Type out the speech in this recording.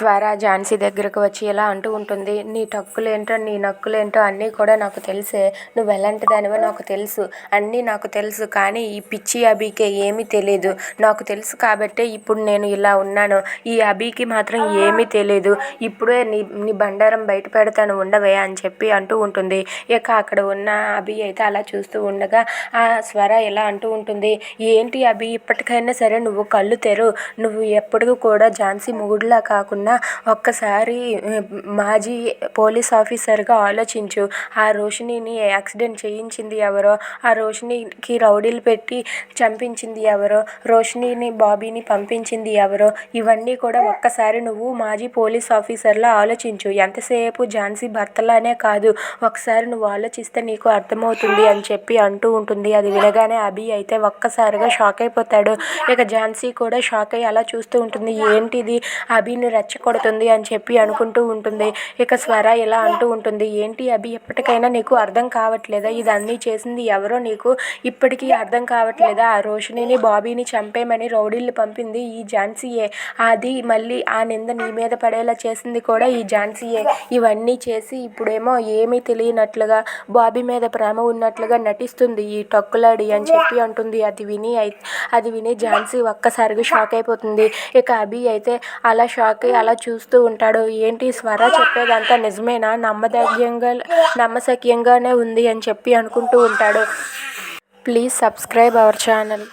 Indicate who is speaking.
Speaker 1: స్వర ఝాన్సీ దగ్గరకు వచ్చి ఇలా అంటూ ఉంటుంది నీ టక్కులేంటో నీ నక్కులేంటో అన్నీ కూడా నాకు తెలుసే. నువ్వు ఎలాంటి దానివో నాకు తెలుసు. అన్నీ నాకు తెలుసు. కానీ ఈ పిచ్చి అభికే ఏమీ తెలియదు నాకు తెలుసు కాబట్టే ఇప్పుడు నేను ఇలా ఉన్నాను. ఈ అభికి మాత్రం ఏమీ తెలియదు ఇప్పుడే నీ నీ బండారం బయట పెడతాను ఉండవే అని చెప్పి అంటూ ఉంటుంది. ఇక అక్కడ ఉన్న అభి అయితే అలా చూస్తూ ఉండగా ఆ స్వర ఇలా అంటూ ఉంటుంది ఏంటి అభి ఇప్పటికైనా సరే నువ్వు కళ్ళు తెరు. నువ్వు ఎప్పటికీ కూడా ఝాన్సీ మొగుడులా కాకుండా ఒక్కసారి మాజీ పోలీస్ ఆఫీసర్గా ఆలోచించు. ఆ రోషిణిని యాక్సిడెంట్ చేయించింది ఎవరో ఆ రోషిణికి రౌడీలు పెట్టి చంపించింది ఎవరో రోషిణిని బాబీని పంపించింది ఎవరో ఇవన్నీ కూడా ఒక్కసారి నువ్వు మాజీ పోలీస్ ఆఫీసర్లా ఆలోచించు. ఎంతసేపు ఝాన్సీ భర్తలానే కాదు ఒకసారి నువ్వు ఆలోచిస్తే నీకు అర్థమవుతుంది అని చెప్పి అంటూ ఉంటుంది. అది వినగానే అభి అయితే ఒక్కసారిగా షాక్ అయిపోతాడు. ఇక ఝాన్సీ కూడా షాక్ అయ్యి అలా చూస్తూ ఉంటుంది. ఏంటిది? అభిని రెచ్చగొడుతుంది అని చెప్పి అనుకుంటూ ఉంటుంది. ఇక స్వర ఇలా అంటూ ఉంటుంది. ఏంటి అభి ఎప్పటికైనా నీకు అర్థం కావట్లేదా? ఇది అన్నీ చేసింది ఎవరో నీకు? ఇప్పటికీ అర్థం కావట్లేదా? ఆ రోషిణిని బాబీని చంపేమని రౌడీలు పంపింది ఈ ఝాన్సీయే. అది మళ్ళీ ఆ నింద నీ మీద పడేలా చేసింది కూడా ఈ ఝాన్సీయే. ఇవన్నీ చేసి ఇప్పుడేమో ఏమీ తెలియనట్లుగా బాబీ మీద ప్రేమ ఉన్నట్లుగా నటిస్తుంది ఈ టక్కులాడి అని చెప్పి అంటుంది. అది విని అది విని ఝాన్సీ ఒక్కసారిగా షాక్ అయిపోతుంది. ఇక అభి అయితే అలా షాక్ అలా అలా చూస్తూ ఉంటాడు. ఏంటి స్వర చెప్పేదంతా నిజమేనా? నమ్మదగ్యంగా నమ్మశక్యంగానే ఉంది అని చెప్పి అనుకుంటూ ఉంటాడు. Please subscribe our channel.